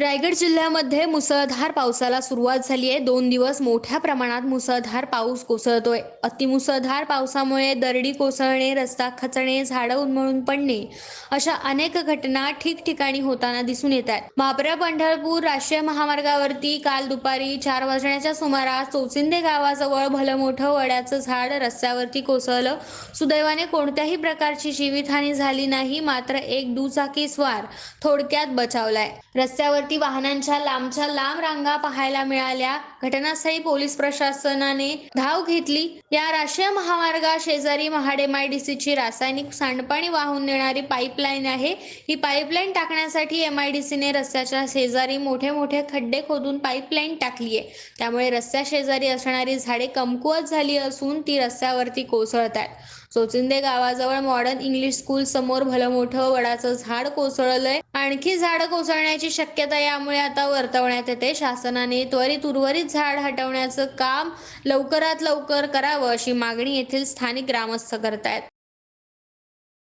रायगड जिल्ह्यामध्ये मुसळधार पावसाला सुरुवात झाली आहे. दोन दिवस मोठ्या प्रमाणात मुसळधार पाऊस कोसळतोय. अतिमुसळधार पावसामुळे दरडी कोसळणे रस्ता खचणे झाडं उन्मळून पडणे अशा अनेक घटना ठिकठिकाणी होताना दिसून येत आहेत. महापरा पंढरपूर राष्ट्रीय महामार्गावरती काल दुपारी चार वाजण्याच्या सुमारास चौचिंदे गावाजवळ भलं मोठं वड्याचं झाड रस्त्यावरती कोसळलं. सुदैवाने कोणत्याही प्रकारची जीवितहानी झाली नाही मात्र एक दुचाकी स्वार थोडक्यात बचावलाय. रस्त्यावर रस्त्यावरती वाहनांच्या लांबच्या लांब रांगा पाहायला मिळाल्या. घटनास्थळी पोलीस प्रशासनाने धाव घेतली. या राष्ट्रीय महामार्गा शेजारी महाडेमआयडीसीची रासायनिक सांडपाणी वाहून नेणारी पाईपलाईन आहे. ही पाईपलाईन टाकण्यासाठी एमआयडीसीने रस्त्याच्या शेजारी मोठे मोठे खड्डे खोदून पाईपलाईन टाकली आहे. त्यामुळे रस्त्या शेजारी असणारी झाडे कमकुवत झाली असून ती रस्त्यावरती कोसळत आहेत. चोचिंदे गावाजवळ मॉडर्न इंग्लिश स्कूल समोर भलं मोठं वडाचं झाड कोसळलंय. आणखी झाड कोसळण्याची शक्यता यामुळे आता वर्तवण्यात येते. शासनाने त्वरित उर्वरित झाड हटवण्याचं काम लवकरात लवकर करावं अशी मागणी येथील स्थानिक ग्रामस्थ करतायत.